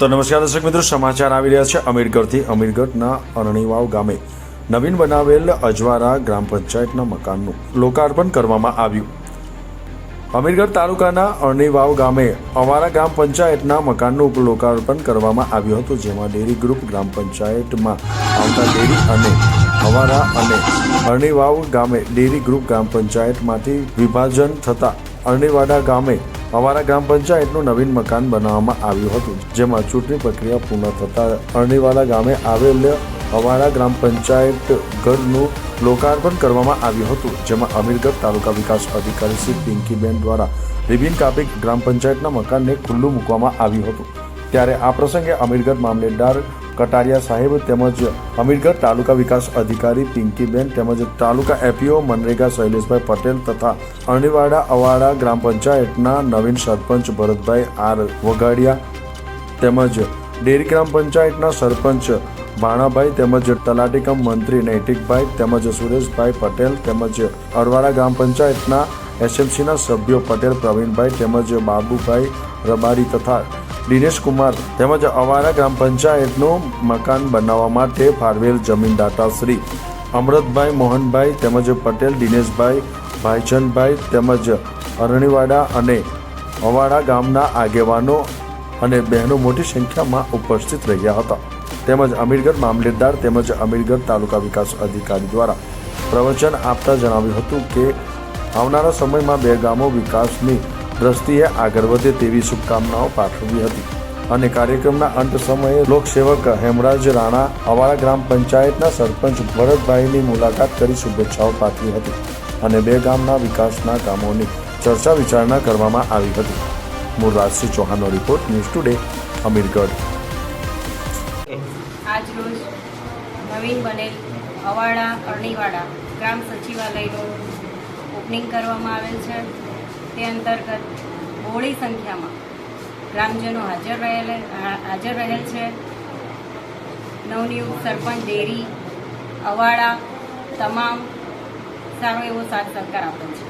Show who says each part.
Speaker 1: તો નમસ્કાર દર્શક મિત્રો, સમાચાર આવી રહ્યા છે અમીરગઢથી. અમીરગઢના અરણીવાવ ગામે નવીન બનાવેલ અજવારા ગ્રામ પંચાયતના મકાનનું લોકાર્પણ કરવામાં આવ્યું. અમીરગઢ તાલુકાના અરણીવાવ ગામે અવારા ગ્રામ પંચાયતના મકાનનું લોકાર્પણ કરવામાં આવ્યું હતું, જેમાં ડેરી ગ્રુપ ગ્રામ પંચાયતમાં આવતા ડેરી અને અવારા અને અરણીવાવ ગામે ડેરી ગ્રુપ ગ્રામ પંચાયતમાંથી વિભાજન થતાં અરણીવાડા ગામે અવારા ગ્રામ પંચાયતનું નવીન મકાન બનાવવામાં આવ્યું હતું, જેમાં ચૂંટણી પ્રક્રિયા પૂર્ણ થતા અરણીવાડા ગામે આવેલ અમારા ગ્રામ પંચાયત ઘરનું લોકાર્પણ કરવામાં આવ્યું હતું, જેમાં અમીરગઢ તાલુકા વિકાસ અધિકારી શ્રી પિંકીબેન દ્વારા રિબિન કાપી ગ્રામ પંચાયતના મકાનને ખુલ્લું મૂકવામાં આવ્યું હતું. ત્યારે આ પ્રસંગે અમીરગઢ મામલેદાર કટારિયા સાહેબ તેમજ અમીરગઢ તાલુકા વિકાસ અધિકારી પિંકીબેન તેમજ તાલુકા એપીઓ મનરેગા શૈલેષભાઈ પટેલ તથા અણીવાડા અવાડા ગ્રામ પંચાયતના નવીન સરપંચ ભરતભાઈ આર વગાડિયા તેમજ ડેરી ગ્રામ પંચાયતના સરપંચ ભાણાભાઈ તેમજ તલાટીકમ મંત્રી નૈતિકભાઈ તેમજ સુરેશભાઈ પટેલ તેમજ અરવાડા ગ્રામ પંચાયતના એસએમસીના સભ્યો પટેલ, પ્રવીણભાઈ તેમજ બાબુભાઈ રબારી તથા દિનેશ કુમાર તેમજ અવારા ગ્રામ પંચાયતનું મકાન બનાવવા માટે ફાળવેલ જમીનદાતા શ્રી અમૃતભાઈ મોહનભાઈ તેમજ પટેલ, દિનેશભાઈ ભાઈચંદભાઈ તેમજ અરણીવાડા અને અવાડા ગામના આગેવાનો અને બહેનો મોટી સંખ્યામાં ઉપસ્થિત રહ્યા હતા. તેમજ અમીરગઢ મામલેદાર તેમજ અમીરગઢ તાલુકા વિકાસ અધિકારી દ્વારા પ્રવચન આપતા જણાવ્યું હતું કે, આવનારા સમયમાં બે ગામો વિકાસની દ્રષ્ટિએ આગળ વધે તેવી શુભકામનાઓ પાઠવી હતી. અને કાર્યક્રમના અંત સમયે લોકસેવક હેમરાજ રાણા અવાડા ગ્રામ પંચાયતના સરપંચ ભરતભાઈની મુલાકાત કરી શુભેચ્છાઓ પાઠવી હતી અને બે ગામના વિકાસના કામોની ચર્ચા વિચારણા કરવામાં આવી હતી. મુરરાજસિંહ ચૌહાણનો રિપોર્ટ ન્યૂઝ ટુડે, અમીરગઢ.
Speaker 2: આજ રોજ નવીન બનેલ અવાડા અરણીવાડા ગ્રામ સચિવાલયનું ઓપનિંગ કરવામાં આવેલ છે. તે અંતર્ગત બહોળી સંખ્યામાં ગ્રામજનો હાજર રહેલ હાજર રહેલ છે. નવનિયુક્ત સરપંચ ડેરી, અવાડા, તમામ સારો એવો સાથ સહકાર આપે છે.